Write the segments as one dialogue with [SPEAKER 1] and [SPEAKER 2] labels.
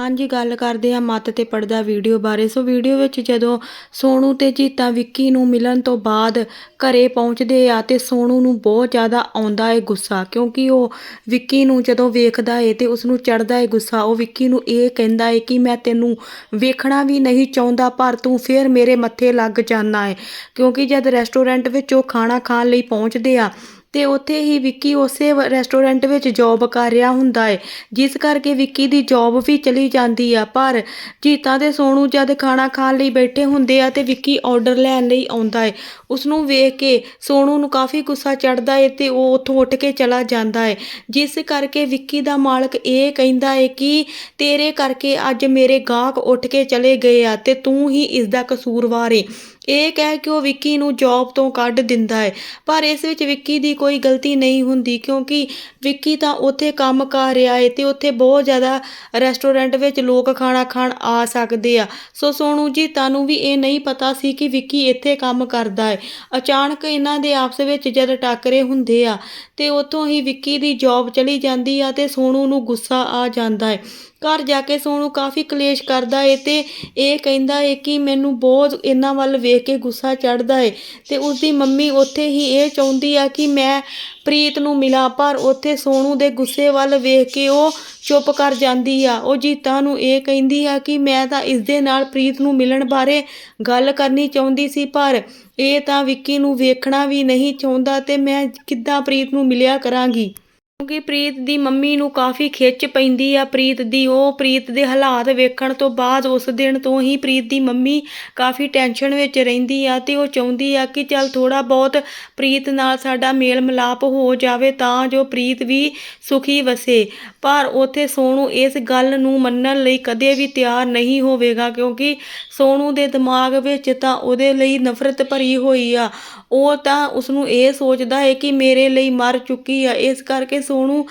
[SPEAKER 1] ਹਾਂਜੀ, ਗੱਲ ਕਰਦੇ ਆ ਮੱਤ ਤੇ ਪੜਦਾ ਵੀਡੀਓ ਬਾਰੇ। ਸੋ ਵੀਡੀਓ ਵਿੱਚ ਜਦੋਂ ਸੋਨੂ ਤੇ ਜੀਤਾ ਵਿੱਕੀ ਨੂੰ ਮਿਲਣ ਤੋਂ ਬਾਅਦ ਘਰੇ ਪਹੁੰਚਦੇ ਆ ਤੇ ਸੋਨੂ ਨੂੰ ਬਹੁਤ ਜ਼ਿਆਦਾ ਆਉਂਦਾ ਏ ਗੁੱਸਾ, ਕਿਉਂਕਿ ਉਹ ਵਿੱਕੀ ਨੂੰ ਜਦੋਂ ਵੇਖਦਾ ਏ ਤੇ ਉਸ ਨੂੰ ਚੜਦਾ ਏ ਗੁੱਸਾ, ਉਹ ਵਿੱਕੀ ਨੂੰ ਇਹ ਕਹਿੰਦਾ ਏ ਕਿ ਮੈਂ ਤੈਨੂੰ ਵੇਖਣਾ ਵੀ ਨਹੀਂ ਚਾਹੁੰਦਾ, ਪਰ ਤੂੰ ਫੇਰ ਮੇਰੇ ਮੱਥੇ ਲੱਗ ਜਾਣਾ ਏ। ਕਿਉਂਕਿ ਜਦ ਰੈਸਟੋਰੈਂਟ ਵਿੱਚ ਉਹ ਖਾਣਾ ਖਾਣ ਲਈ ਪਹੁੰਚਦੇ ਆ ਤੇ ਉੱਥੇ ਹੀ ਵਿੱਕੀ ਉਸੇ ਰੈਸਟੋਰੈਂਟ ਵਿੱਚ ਜੌਬ ਕਰ ਰਿਹਾ ਹੁੰਦਾ ਏ। ਜਿਸ ਕਰਕੇ ਵਿੱਕੀ ਦੀ ਜੌਬ ਵੀ ਚਲੀ ਜਾਂਦੀ ਆ। ਪਰ ਜੀਤਾ ਤੇ ਸੋਨੂ ਜਦ ਖਾਣਾ ਖਾਣ ਲਈ ਬੈਠੇ ਹੁੰਦੇ ਆ ਤੇ ਵਿੱਕੀ ਆਰਡਰ ਲੈਣ ਲਈ ਆਉਂਦਾ ਏ। ਉਸ ਨੂੰ ਵੇਖ ਕੇ ਸੋਨੂ ਨੂੰ ਕਾਫੀ ਗੁੱਸਾ ਚੜਦਾ ਏ ਤੇ ਉਹ ਉੱਥੋਂ ਉੱਠ ਕੇ ਚਲਾ ਜਾਂਦਾ ਏ। ਜਿਸ ਕਰਕੇ ਵਿੱਕੀ ਦਾ ਮਾਲਕ ਇਹ ਕਹਿੰਦਾ ਏ ਕਿ ਤੇਰੇ ਕਰਕੇ ਅੱਜ ਮੇਰੇ ਗਾਹਕ ਉੱਠ ਕੇ ਚਲੇ ਗਏ ਆ ਤੇ ਤੂੰ ਹੀ ਇਸ ਦਾ ਕਸੂਰਵਾਰ ਏ। ਇਹ ਕਹਿ ਕੇ ਉਹ ਵਿੱਕੀ ਨੂੰ ਜੌਬ ਤੋਂ ਕੱਢ ਦਿੰਦਾ ਹੈ। ਪਰ ਇਸ ਵਿੱਚ ਵਿੱਕੀ ਦੀ ਕੋਈ ਗਲਤੀ ਨਹੀਂ ਹੁੰਦੀ ਕਿਉਂਕਿ ਵਿੱਕੀ ਤਾਂ ਉੱਥੇ ਕੰਮ ਕਰ ਰਿਹਾ ਹੈ ਤੇ ਉੱਥੇ ਬਹੁਤ ਜ਼ਿਆਦਾ ਰੈਸਟੋਰੈਂਟ ਵਿੱਚ ਲੋਕ ਖਾਣਾ ਖਾਣ ਆ ਸਕਦੇ ਆ। ਸੋ ਸੋਨੂ ਜੀ, ਤੁਹਾਨੂੰ ਵੀ ਇਹ ਨਹੀਂ ਪਤਾ ਸੀ ਕਿ ਵਿੱਕੀ ਇੱਥੇ ਕੰਮ ਕਰਦਾ ਹੈ। ਅਚਾਨਕ ਇਹਨਾਂ ਦੇ ਆਪਸ ਵਿੱਚ ਜਦ ਟੱਕਰੇ ਹੁੰਦੇ ਆ ਤੇ ਉੱਥੋਂ ਹੀ ਵਿੱਕੀ ਦੀ ਜੌਬ ਚਲੀ ਜਾਂਦੀ ਆ ਤੇ ਸੋਨੂ ਨੂੰ ਗੁੱਸਾ ਆ ਜਾਂਦਾ ਹੈ। ਘਰ ਜਾ ਕੇ ਸੋਨੂ ਕਾਫੀ ਕਲੇਸ਼ ਕਰਦਾ ਏ ਤੇ ਇਹ ਕਹਿੰਦਾ ਏ ਕਿ ਮੈਨੂੰ ਬਹੁਤ ਇਹਨਾਂ ਵੱਲ ਵੇਖ ਕੇ ਗੁੱਸਾ ਚੜਦਾ ਏ ਤੇ ਉਸਦੀ ਮੰਮੀ ਉੱਥੇ ਹੀ ਇਹ ਚਾਹੁੰਦੀ ਆ ਕਿ ਮੈਂ ਪ੍ਰੀਤ ਨੂੰ ਮਿਲਾਂ, ਪਰ ਉੱਥੇ ਸੋਨੂ ਦੇ ਗੁੱਸੇ ਵੱਲ ਵੇਖ ਕੇ ਉਹ ਚੁੱਪ ਕਰ ਜਾਂਦੀ ਆ। ਉਹ ਜੀਤਾ ਨੂੰ ਇਹ ਕਹਿੰਦੀ ਆ ਕਿ ਮੈਂ ਤਾਂ ਇਸ ਦੇ ਨਾਲ ਪ੍ਰੀਤ ਨੂੰ ਮਿਲਣ ਬਾਰੇ ਗੱਲ ਕਰਨੀ ਚਾਹੁੰਦੀ ਸੀ, ਪਰ ਇਹ ਤਾਂ ਵਿੱਕੀ ਨੂੰ ਵੇਖਣਾ ਵੀ ਨਹੀਂ ਚਾਹੁੰਦਾ ਤੇ ਮੈਂ ਕਿੱਦਾਂ ਪ੍ਰੀਤ ਨੂੰ ਮਿਲਿਆ ਕਰਾਂਗੀ? ਕਿਉਂਕਿ ਪ੍ਰੀਤ ਦੀ ਮੰਮੀ ਨੂੰ ਕਾਫੀ ਖਿੱਚ ਪੈਂਦੀ ਆ ਪ੍ਰੀਤ ਦੀ, ਉਹ ਪ੍ਰੀਤ ਦੇ ਹਾਲਾਤ ਵੇਖਣ ਤੋਂ ਬਾਅਦ ਉਸ ਦਿਨ ਤੋਂ ਹੀ ਪ੍ਰੀਤ ਦੀ ਮੰਮੀ ਕਾਫੀ ਟੈਨਸ਼ਨ ਵਿੱਚ ਰਹਿੰਦੀ ਆ ਤੇ ਉਹ ਚਾਹੁੰਦੀ ਆ ਕਿ ਚੱਲ ਥੋੜਾ ਬਹੁਤ ਪ੍ਰੀਤ ਨਾਲ ਸਾਡਾ ਮੇਲ ਮਿਲਾਪ ਹੋ ਜਾਵੇ ਤਾਂ ਜੋ ਪ੍ਰੀਤ ਵੀ ਸੁਖੀ ਵਸੇ। ਪਰ ਉਥੇ ਸੋਨੂ ਇਸ ਗੱਲ ਨੂੰ ਮੰਨਣ ਲਈ ਕਦੇ ਵੀ ਤਿਆਰ ਨਹੀਂ ਹੋਵੇਗਾ ਕਿਉਂਕਿ ਸੋਨੂ ਦੇ ਦਿਮਾਗ ਵਿੱਚ ਤਾਂ ਉਹਦੇ ਲਈ ਨਫ਼ਰਤ ਭਰੀ ਹੋਈ ਆ। ਉਹ ਤਾਂ ਉਸ ਨੂੰ ਇਹ ਸੋਚਦਾ ਹੈ ਕਿ ਮੇਰੇ ਲਈ ਮਰ ਚੁੱਕੀ ਆ। ਇਸ ਕਰਕੇ ਸੋਨੂ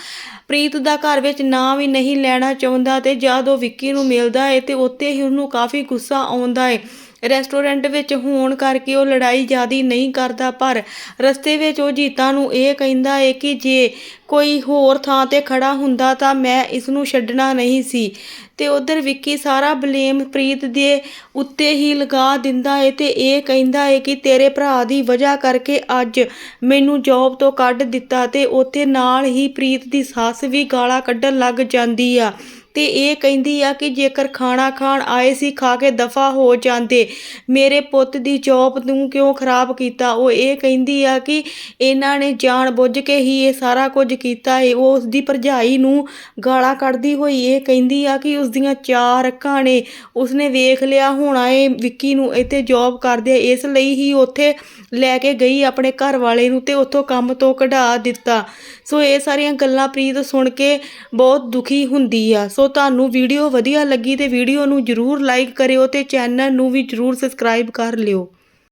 [SPEAKER 1] ਪ੍ਰੀਤ ਦਾ ਘਰ ਵਿੱਚ ਨਾਂ ਵੀ ਨਹੀਂ ਲੈਣਾ ਚਾਹੁੰਦਾ ਤੇ ਜਦ ਉਹ ਵਿੱਕੀ ਨੂੰ ਮਿਲਦਾ ਹੈ ਤੇ ਉੱਥੇ ਹੀ ਉਹਨੂੰ ਕਾਫੀ ਗੁੱਸਾ ਆਉਂਦਾ ਹੈ ਰੈਸਟੋਰੈਂਟ ਵਿੱਚ ਹੋਣ ਕਰਕੇ ਉਹ ਲੜਾਈ ਜ਼ਿਆਦੀ ਨਹੀਂ ਕਰਦਾ, ਪਰ ਰਸਤੇ ਵਿੱਚ ਉਹ ਜੀਤਾ ਨੂੰ ਇਹ ਕਹਿੰਦਾ ਹੈ ਕਿ ਜੇ ਕੋਈ ਹੋਰ ਥਾਂ ਤੇ ਖੜਾ ਹੁੰਦਾ ਤਾਂ ਮੈਂ ਇਸ ਨੂੰ ਛੱਡਣਾ ਨਹੀਂ ਸੀ। ਤੇ ਉਧਰ ਵਿੱਕੀ ਸਾਰਾ ਬਲੇਮ ਪ੍ਰੀਤ ਦੇ ਉੱਤੇ ਹੀ ਲਗਾ ਦਿੰਦਾ ਏ ਤੇ ਇਹ ਕਹਿੰਦਾ ਏ ਕਿ ਤੇਰੇ ਭਰਾ ਦੀ ਵਜ੍ਹਾ ਕਰਕੇ ਅੱਜ ਮੈਨੂੰ ਜੌਬ ਤੋਂ ਕੱਢ ਦਿੱਤਾ ਤੇ ਉੱਥੇ ਨਾਲ ਹੀ ਪ੍ਰੀਤ ਦੀ ਸੱਸ ਵੀ ਗਾਲਾਂ ਕੱਢਣ ਲੱਗ ਜਾਂਦੀ ਆ। ਤੇ ਇਹ ਕਹਿੰਦੀ ਆ ਕਿ ਜੇਕਰ ਖਾਣਾ ਖਾਣ ਆਏ ਸੀ, ਖਾ ਕੇ ਦਫਾ ਹੋ ਜਾਂਦੇ। ਮੇਰੇ ਪੁੱਤ ਦੀ ਜੌਬ ਨੂੰ ਕਿਉਂ ਖਰਾਬ ਕੀਤਾ? ਉਹ ਇਹ ਕਹਿੰਦੀ ਆ ਕਿ ਇਹਨਾਂ ਨੇ ਜਾਣ ਬੁੱਝ ਕੇ ਹੀ ਇਹ ਸਾਰਾ ਕੁਝ ਕੀਤਾ ਹੈ ਉਹ ਉਸ ਦੀ ਭਰਜਾਈ ਨੂੰ ਗਾਲਾਂ ਕੱਢਦੀ ਹੋਈ ਇਹ ਕਹਿੰਦੀ ਆ ਕਿ ਉਸ ਦੀਆਂ ਚਾਰ ਅੱਖਾਂ ਨੇ ਉਸਨੇ ਵੇਖ ਲਿਆ ਹੋਣਾ ਏ। ਵਿੱਕੀ ਨੂੰ ਇੱਥੇ ਜੌਬ ਕਰਦੇ ਇਸ ਲਈ ਹੀ ਉੱਥੇ ਲੈ ਕੇ ਗਈ ਆਪਣੇ ਘਰ ਵਾਲੇ ਨੂੰ ਤੇ ਉੱਥੋਂ ਕੰਮ ਤੋਂ ਕਢਾ ਦਿੱਤਾ। ਸੋ ਇਹ ਸਾਰੀਆਂ ਗੱਲਾਂ ਪ੍ਰੀਤ ਸੁਣ ਕੇ ਬਹੁਤ ਦੁਖੀ ਹੁੰਦੀ ਆ। ਸੋ ਤੁਹਾਨੂੰ ਵੀਡੀਓ ਵਧੀਆ ਲੱਗੀ ਤੇ ਵੀਡੀਓ ਨੂੰ ਜਰੂਰ ਲਾਈਕ ਕਰਿਓ ਤੇ ਚੈਨਲ ਨੂੰ ਵੀ ਜਰੂਰ ਸਬਸਕ੍ਰਾਈਬ ਕਰ ਲਿਓ।